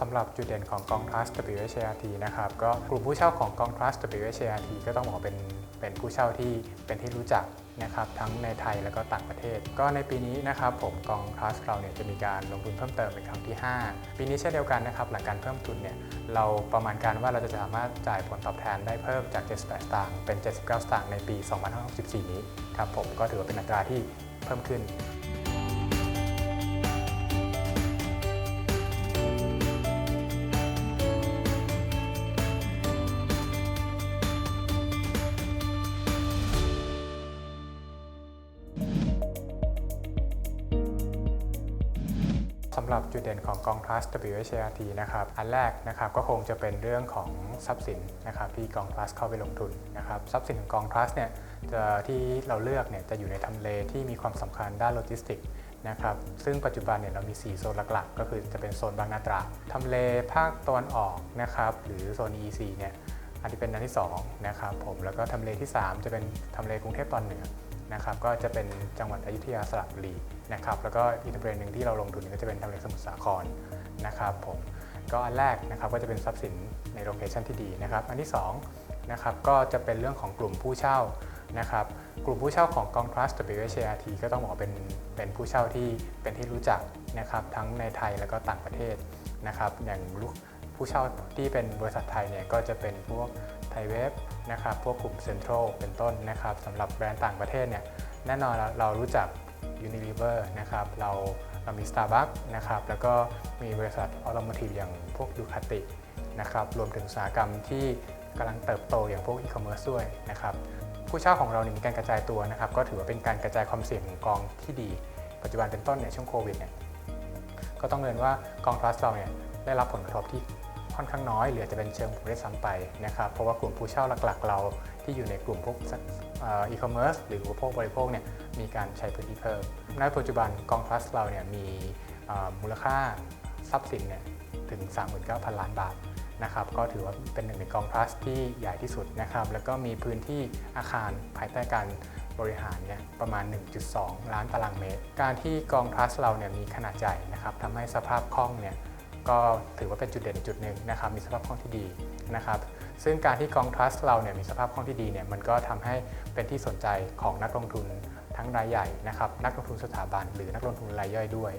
สำหรับจุดเด่นของกอง Trust WHRT นะครับก็กลุ่มผู้เช่าของกอง Trust WHRT ก็ต้องบอกเป็นเป็นผู้เช่าที่เป็นที่รู้จักนะครับทั้งในไทยและก็ต่างประเทศ ก็ในปีนี้นะครับผมกอง Trust เราเนี่ยจะมีการลงทุนเพิ่มเติมเป็นครั้งที่ 5 ปีนี้เช่นเดียวกันนะครับหลังการเพิ่มทุนเนี่ยเราประมาณการว่าเราจะสามารถจ่ายผลตอบแทนได้เพิ่มจาก 78 สตางค์เป็น 79 สตางค์ในปี 2564 นี้ครับผมก็ถือว่าเป็นอัตราที่เพิ่มขึ้น สำหรับจุดเด่นของกอง Trust WHART นะครับ อันแรกนะครับก็คงจะเป็นเรื่องของทรัพย์สินนะครับที่กอง Trust เข้าไปลงทุนนะครับทรัพย์สินของกอง Trust เนี่ยจะที่เราเลือกเนี่ยจะอยู่ในทำเลที่มีความสำคัญด้านโลจิสติกนะครับซึ่งปัจจุบันเนี่ยเรามี 4 โซนหลักๆ ก็คือจะเป็นโซนบางนาตราดทำเลภาคตะวันออกนะครับหรือโซน EEC เนี่ยอันที่เป็นอันที่2นะครับผมแล้วก็ทำเลที่ 3 จะเป็นทำเลกรุงเทพตอนเหนือ นะครับก็จะเป็นจังหวัดอยุธยาสระบุรีนะครับแล้วก็อีกทำเลหนึ่งที่เราลงทุนก็จะเป็นทำเลสมุทรสาครนะครับผมก็อันแรกนะครับก็จะเป็นทรัพย์สินในโลเคชันที่ดีนะครับอันที่2นะครับก็จะเป็นเรื่องของกลุ่มผู้เช่านะครับกลุ่มผู้เช่าของกอง Trust WHART ก็ต้องบอกเป็นเป็นผู้เช่าที่เป็นที่รู้จักนะครับทั้งในไทยแล้วก็ต่างประเทศนะครับอย่างลูกผู้เช่าที่เป็นบริษัทไทยเนี่ยก็จะเป็นพวก ไทยเวฟนะครับพวกกลุ่มเซ็นทรัลเป็นต้นนะครับสำหรับแบรนด์ต่างประเทศเนี่ยแน่นอนเรารู้จัก Unilever นะครับเราเรามี Starbucks นะครับแล้วก็มีบริษัทออโตโมทีฟอย่างพวกดูคาตินะครับรวมถึงอุตสาหกรรมที่กำลังเติบโตอย่างพวกอีคอมเมิร์ซด้วยนะครับผู้เช่าของเราเนี่ยมีการกระจายตัวนะครับก็ถือว่าเป็นการกระจายความเสี่ยงของกองที่ดี ปัจจุบันเป็นต้นเนี่ยช่วงโควิดเนี่ยก็ต้องเรียนว่ากองทรัสต์เราเนี่ยได้รับผลกระทบที่ ค่อนข้างน้อยเหลือจะเป็นเชิงบวกได้ซ้ำไปนะครับเพราะว่ากลุ่มผู้เช่าหลักๆ เราที่อยู่ในกลุ่มพวกอีคอมเมิร์ซหรืออุปโภคบริโภคเนี่ยมีการใช้พื้นที่เพิ่มในปัจจุบันกองพลัสเราเนี่ยมีมูลค่าทรัพย์สินเนี่ยถึง 39,000 ล้านบาทนะครับก็ถือว่าเป็นหนึ่งในกองพลัสที่ใหญ่ที่สุดนะครับแล้วก็มีพื้นที่อาคารภายใต้การบริหารเนี่ยประมาณ 1.2 ล้านตารางเมตร การที่กองพลัสเราเนี่ยมีขนาดใหญ่นะครับทำให้สภาพคล่องเนี่ย ก็ถือว่าเป็นจุดเด่นจุดหนึ่งนะครับมีสภาพคล่องที่ดีนะครับซึ่งการที่กองทรัสเราเนี่ยมีสภาพคล่องที่ดีเนี่ยมันก็ทำให้เป็นที่สนใจของนักลงทุนทั้งรายใหญ่นะครับนักลงทุนสถาบัน หรือนักลงทุนรายย่อยด้วย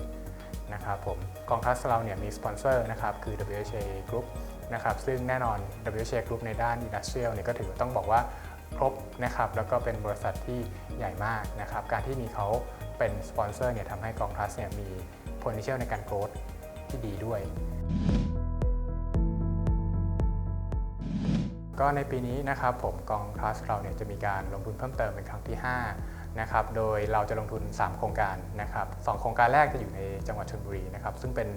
นะครับผมกองทรัสเราเนี่ยมีสปอนเซอร์นะครับคือ WHA Group นะครับซึ่งแน่นอน WHA Group ในด้าน Industrial เนี่ยก็ถือต้องบอกว่าครบนะครับแล้วก็เป็นบริษัทที่ใหญ่มากนะครับการที่มีเขาเป็นสปอนเซอร์เนี่ยทำให้กองทรัสเนี่ยมี potential ในการโกรธ ที่ดีด้วย ก็ในปีนี้นะครับผมกองทรัสเราเนี่ยจะมีการลงทุนเพิ่มเติมเป็นครั้งที่ 5 นะครับ โดยเราจะลงทุน 3 โครงการนะครับสองโครงการแรกจะอยู่ในจังหวัดชลบุรีนะครับ ซึ่งเป็น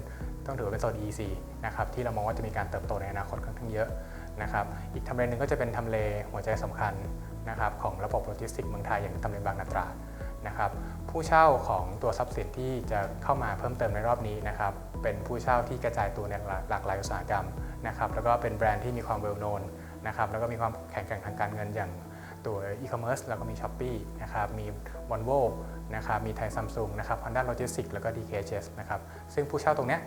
ต้องถือว่าเป็นโซน EC นะครับที่เรามองว่าจะมีการเติบโตในอนาคตค่อนข้างเยอะนะครับอีกทำเลหนึ่งก็จะเป็นทำเลหัวใจสำคัญนะครับของระบบโลจิสติกส์เมืองไทยอย่างทำเลบางนาตรา นะครับผู้เช่าของตัวทรัพย์สินที่จะเข้ามาเพิ่มเติมในรอบนี้นะครับเป็นผู้เช่าที่กระจายตัวในหลากหลายอุตสาหกรรมนะครับแล้วก็เป็นแบรนด์ที่มีความเวลโนนนะครับแล้วก็มีความแข็งแกร่งทางการเงินอย่างตัวอีคอมเมิร์ซแล้วก็มี s h อ p e e นะครับมี v o l v o นะครับมีไทยซัมซุงนะครับ Honda Logistics แล้วก็ DKHS นะครับซึ่งผู้เช่าตรงเนี้ย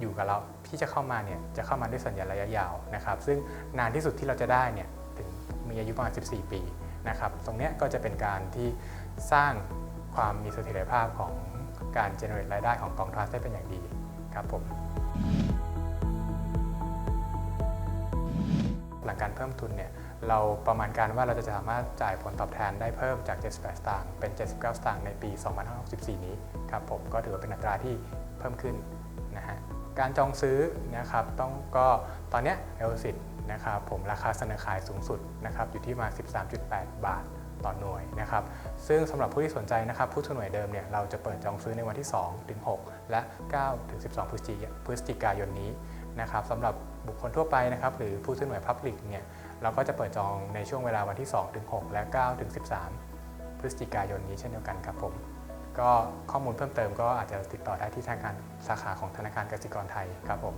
อยู่กับเราที่จะเข้ามาเนี่ยจะเข้ามาด้วยสัญญาระยะยาวนะครับซึ่งนานที่สุดที่เราจะได้เนี่ยถึงมีอายุประมาณ 14 ปี นะครับ ตรงนี้ก็จะเป็นการที่สร้างความมีเสถียรภาพของการ generat รายได้ของกองทรัสได้เป็นอย่างดีครับผมหลังการเพิ่มทุนเนี่ยเราประมาณการว่าเราจะสามารถจ่ายผลตอบแทนได้เพิ่มจาก 78 สตางค์เป็น 79 สตางค์ในปี 2564 นี้ครับผมก็ถือว่าเป็นอัตราที่เพิ่มขึ้นนะฮะ การจองซื้อนะครับต้องก็ตอนนี้เอลสิตนะครับผมราคาเสนอขายสูงสุดนะครับอยู่ที่มา 13.8 บาทต่อหน่วยนะครับซึ่งสำหรับผู้ที่สนใจนะครับผู้ถือหน่วยเดิมเนี่ยเราจะเปิดจองซื้อในวันที่2ถึง6และ9ถึง12 พฤศจิกายนนี้นะครับสำหรับบุคคลทั่วไปนะครับหรือผู้ถือหน่วยพับลิกเนี่ยเราก็จะเปิดจองในช่วงเวลาวันที่2ถึง6และ9ถึง13 พฤศจิกายนนี้เช่นเดียวกันครับผม ก็ข้อมูลเพิ่มเติมก็อาจจะติดต่อได้ที่ธนาคารสาขาของธนาคารกสิกรไทยครับผม